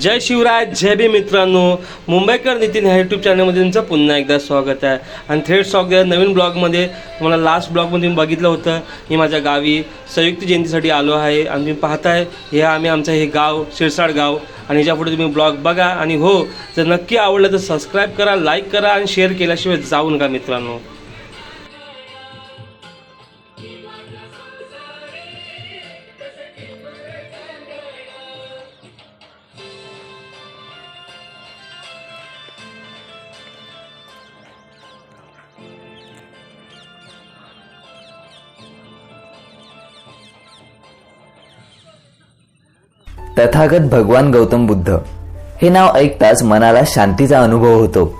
जय शिवराय जय बी मित्रांनो. मुंबईकर नितीन ह्या यूट्यूब चॅनलमध्ये तुमचं पुन्हा एकदा स्वागत आहे. आणि थेट स्वागत नवीन ब्लॉगमध्ये तुम्हाला लास्ट ब्लॉगमध्ये तुम्ही बघितलं होतं. मी माझ्या गावी संयुक्त जयंतीसाठी आलो आहे. आणि तुम्ही पाहताय हे आम्ही आमचं हे गाव शिरसाड गाव. आणि ह्याच्यापुढे तुम्ही ब्लॉग बघा. आणि हो जर नक्की आवडलं तर सबस्क्राईब करा लाईक करा आणि शेअर केल्याशिवाय जाऊ नका मित्रांनो. तथागत भगवान गौतम बुद्ध. हे नाव ऐकताच मनाला शांतीचा अनुभव होतो.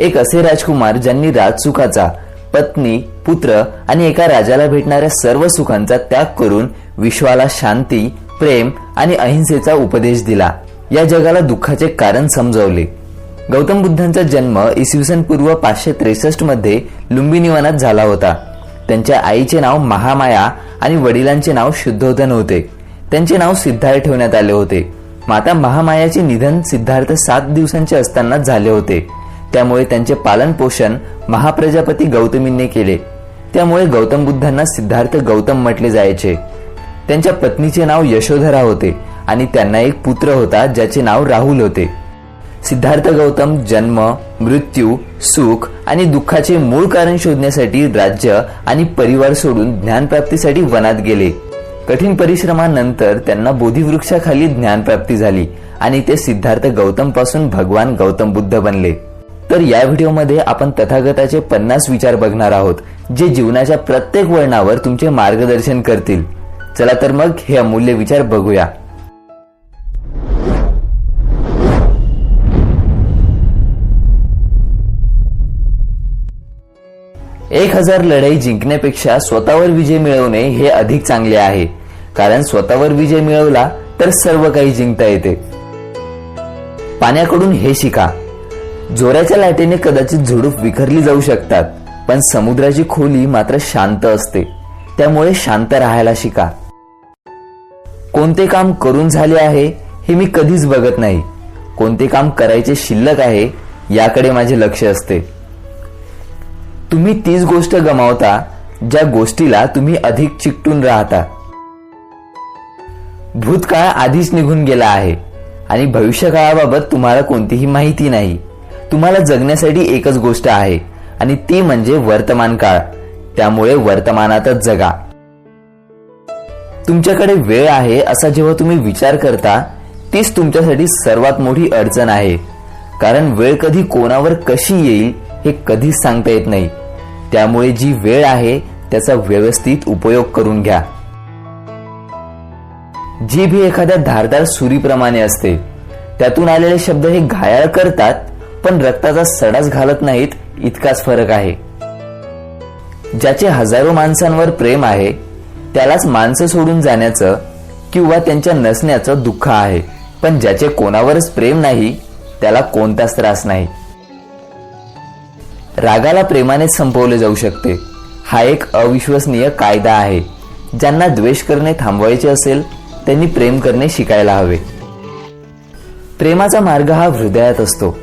एक असे राजकुमार ज्यांनी राजसुखाचा पत्नी पुत्र आणि एका राजाला भेटणाऱ्या सर्व सुखांचा त्याग करून विश्वाला शांती प्रेम आणि अहिंसेचा उपदेश दिला. या जगाला दुःखाचे कारण समजवले. गौतम बुद्धांचा जन्म इसवी सन पूर्व पाचशे त्रेसष्टमध्ये लुंबिनीवनात झाला होता. त्यांच्या आईचे नाव महामाया आणि वडिलांचे नाव शुद्धोधन होते. त्यांचे नाव सिद्धार्थ ठेवण्यात आले होते. माता महामायाचे निधन सिद्धार्थ सात दिवसांचे असतानाच झाले होते. त्यामुळे त्यांचे पालन पोषण महाप्रजापती गौतमींनी केले. त्यामुळे गौतम बुद्धांना सिद्धार्थ गौतम म्हटले जायचे. त्यांच्या पत्नीचे नाव यशोधरा होते आणि त्यांना एक पुत्र होता ज्याचे नाव राहुल होते. सिद्धार्थ गौतम जन्म मृत्यू सुख आणि दुःखाचे मूळ कारण शोधण्यासाठी राज्य आणि परिवार सोडून ज्ञानप्राप्तीसाठी वनात गेले. कठीण परिश्रमानंतर त्यांना बोधिवृक्षाखाली ज्ञानप्राप्ती झाली आणि ते सिद्धार्थ गौतमपासून भगवान गौतम बुद्ध बनले. तर या व्हिडिओमध्ये आपण तथागताचे पन्नास विचार बघणार आहोत जे जीवनाच्या प्रत्येक वळणावर तुमचे मार्गदर्शन करतील. चला तर मग हे अमूल्य विचार बघूया. एक हजार लढाई जिंकण्यापेक्षा स्वतःवर विजय मिळवणे हे अधिक चांगले आहे. कारण स्वतःवर विजय मिळवला तर सर्व काही जिंकता येते. पाण्याकडून हे शिका. जोराच्या लाटेने कदाचित झुडूप विखरली जाऊ शकतात पण समुद्राची खोली मात्र शांत असते. त्यामुळे शांत राहायला शिका. कोणते काम करून झाले आहे हे मी कधीच बघत नाही. कोणते काम करायचे शिल्लक आहे याकडे माझे लक्ष असते. तुम्ही तीच गोष्ट गमावता ज्या गोष्टीला तुम्ही अधिक चिकटून राहता. भूतकाळ आधीच निघून गेला आहे आणि भविष्यकाळाबाबत तुम्हाला कोणतीही माहिती नाही. तुम्हाला जगण्यासाठी एकच गोष्ट आहे आणि ती म्हणजे वर्तमान काळ. त्यामुळे वर्तमानातच जगा. तुमच्याकडे वेळ आहे असा जेव्हा तुम्ही विचार करता तीच तुमच्यासाठी सर्वात मोठी अडचण आहे. कारण वेळ कधी कोणावर कशी येईल हे कधीच सांगता येत नाही. त्यामुळे जी वेळ आहे त्याचा व्यवस्थित उपयोग करून घ्या. जीभ ही एखाद्या धारदार सुरीप्रमाणे असते त्यातून आलेले शब्द हे घायाळ करतात पण रक्ताचा सडाच घालत नाहीत इतकाच फरक आहे. ज्याचे हजारो माणसांवर प्रेम आहे त्यालाच माणसं सोडून जाण्याचं किंवा त्यांच्या नसण्याचं दुःख आहे. पण ज्याचे कोणावरच प्रेम नाही त्याला कोणताच त्रास नाही. रागाला प्रेमानेच संपवले जाऊ शकते. हा एक अविश्वसनीय कायदा आहे. ज्यांना द्वेष करणे थांबवायचे असेल त्यांनी प्रेम करणे शिकायला हवे. प्रेमाचा मार्ग हा हृदयात असतो.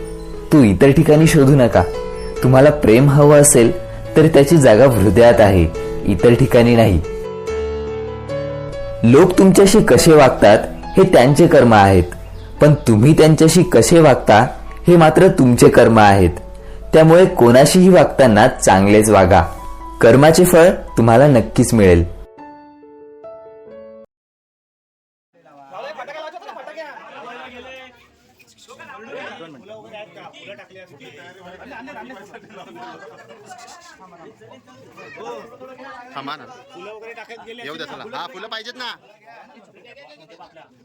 तू इतर ठिकाणी शोधू नका. तुम्हाला प्रेम हवं असेल तर त्याची जागा हृदयात आहे इतर ठिकाणी नाही. लोक तुमच्याशी कसे वागतात हे त्यांचे कर्म आहेत. पण तुम्ही त्यांच्याशी कसे वागता हे मात्र तुमचे कर्म आहेत. त्यामुळे कोणाशीही वागताना चांगलेच वागा. कर्माचे फळ तुम्हाला नक्कीच मिळेल. थांबा ना येऊ द्या चला हा फुलं पाहिजेत ना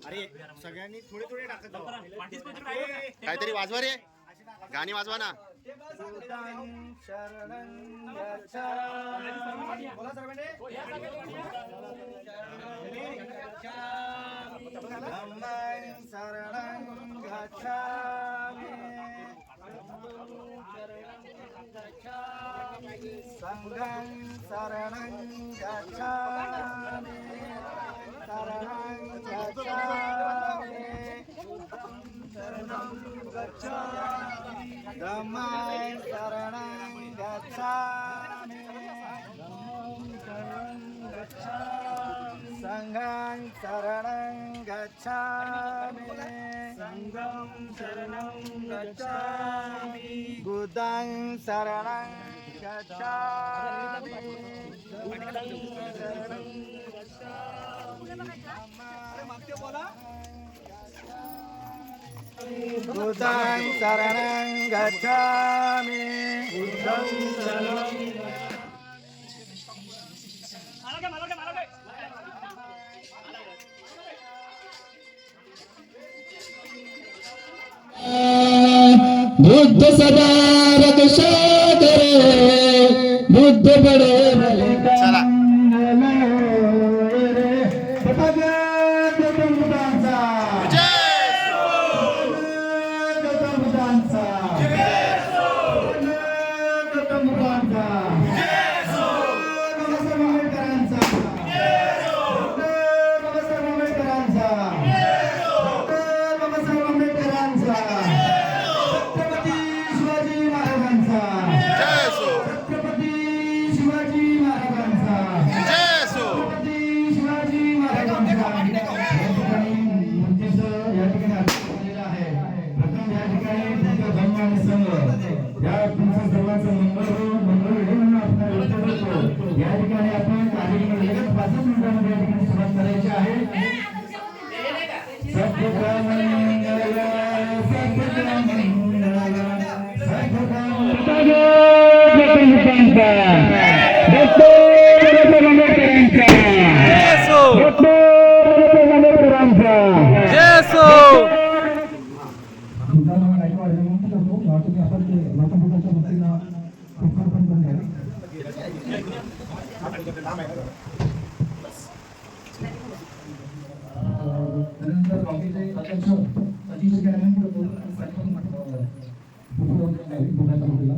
अरे सगळ्यांनी थोडे थोडे टाकत जाऊ. काहीतरी वाजवा रे गाणी वाजवा ना. बोला सर्वांनी. धम्मं शरणं गच्छामि. संघं शरणं गच्छामि शरणं गच्छामि गच्छामि धम्मं शरणं गच्छामि धम्मं शरणं गच्छामि संघं शरणं गच्छामि संघं शरणं गच्छामि बुद्धं शरणं गच्छामि बुद्धं शरणं बुद्धं शरणं गच्छामि बुद्धं शरणं बुद्ध सदा रक्षा करे बुद्ध संघ या सर्वांचं मंगळ हो मंगळ हे म्हणून आपण व्यक्त करतो या ठिकाणी आपण कार्यक्रम लगेच पाचच मिनिटांमध्ये या ठिकाणी सुरुवात करायची आहे. पुढे बोलून नाही, पुण्याच्या मुलीला.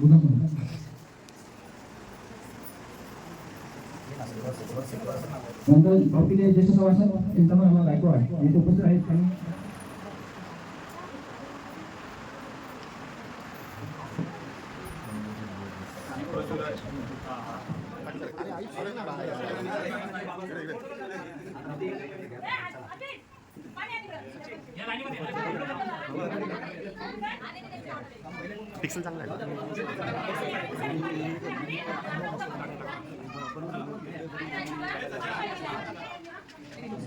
गुन्हा म्हणून. नंतर कॉफीचे ज्येष्ठ सभासद चिंतामण गायकवाड येथे उपस्थित आहेत त्यांनी पिक्सल चांगला आहे.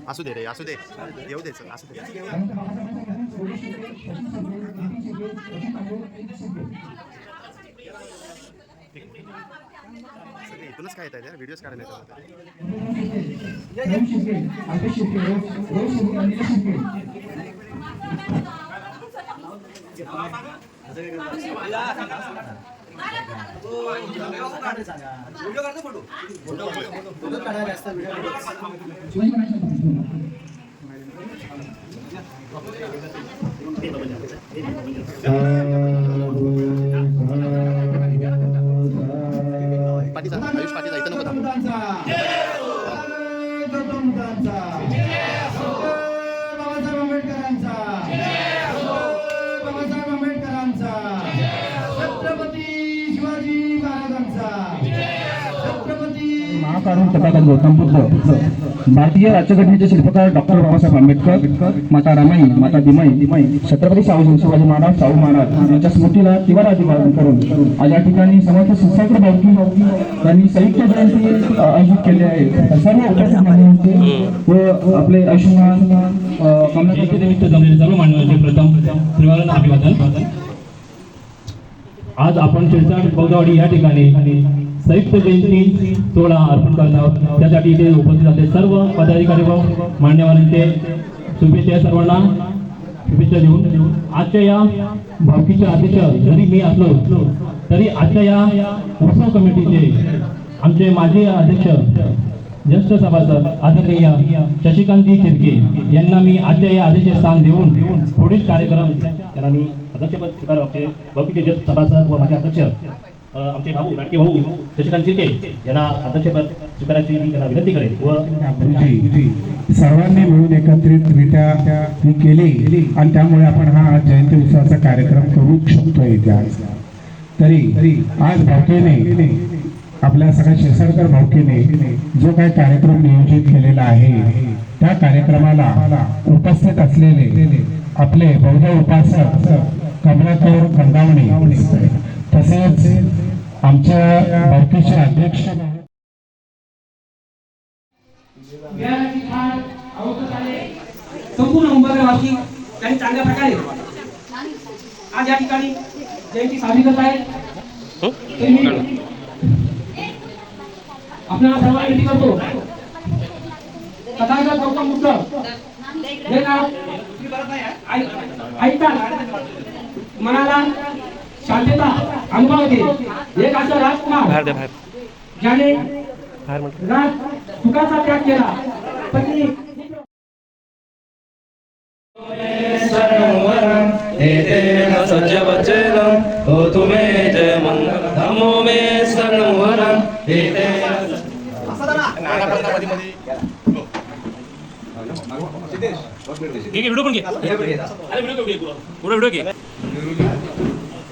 असू दे रे असू दे. येऊ दे चल असू दे. त्यानंतर सगळे इथूनच काय येत आहे व्हिडिओज काढण्यात येतात काढून तथागत गौतम बुद्ध भारतीय राज्यघटनेचे शिल्पकार डॉक्टर बाबासाहेब आंबेडकर माता रामाई माता दिमाई दिमाई छत्रपती शाहू शिवाजी महाराज शाहू महाराज यांच्या स्मृतीला तिवार अभिवादन करून आज या ठिकाणी समर्थ संस्थाकर भावकी यांनी संयुक्त जयंती आयोजित केली आहे. सर्व उपस्थित व आपले आयुष्यमान कमला निमित्त जमलेले सर्व मान्यवरांचे प्रथम त्रिवारण अभिवादन. आज आपण शिरसाट बौद्धवाडी या ठिकाणी संयुक्त जयंती सोहळा अर्पण करणार आहोत. त्यासाठी इथे उपस्थित असलेले सर्व पदाधिकारी व मान्यवरांचे शुभेच्छा सर्वांना. शुभेच्छा देऊन आजच्या या भावकीचे अध्यक्ष जरी मी असलो तरी आजच्या या उत्सव कमिटीचे आमचे माजी अध्यक्ष ज्येष्ठ सभासद आदरणीय शशिकांतजी शिर्के यांना मी आजच्या या आदेश स्थान देऊन पुढील कार्यक्रम त्यांना मी अध्यक्षपद स्वीकारावे भावकीचे ज्येष्ठ सभासद व माझे अध्यक्ष आमचे भाऊ लाडके भाऊ शशिकांत शिर्के यांना अध्यक्षपद स्वीकारायची मी त्यांना विनंती करेल व सर्वांनी मिळून एकत्रितरित्या ही केली आणि त्यामुळे आपण हा जयंती उत्सवाचा कार्यक्रम करू शकतो इथे आज तरी आज भावकेने आपल्या सगळ्या शिरसाडकर भावकेने जो काही कार्यक्रम नियोजित केलेला आहे त्या कार्यक्रमाला उपस्थित असलेले आपले बौद्ध उपासक कमलाकर कंदावणे. तसेच आमच्या भावकीचे अध्यक्ष संपूर्ण मुंबईवासी त्यांनी चांगल्या प्रकारे आज या ठिकाणी जयंती साजरी करत आहे तर आपल्याला सर्वांना विनंती करतो तथागत गौतम बुद्ध हे नाव ऐक- मनाला शांतता अनुभवते एक असं राजकुमार. ज्याने राज सुखाचा त्याग केला. पत्नी सज्ज बचेलम हो तुम्हें जय मंगल धमो में सनवरम व्हिडिओ पण घे. अरे व्हिडिओ घे.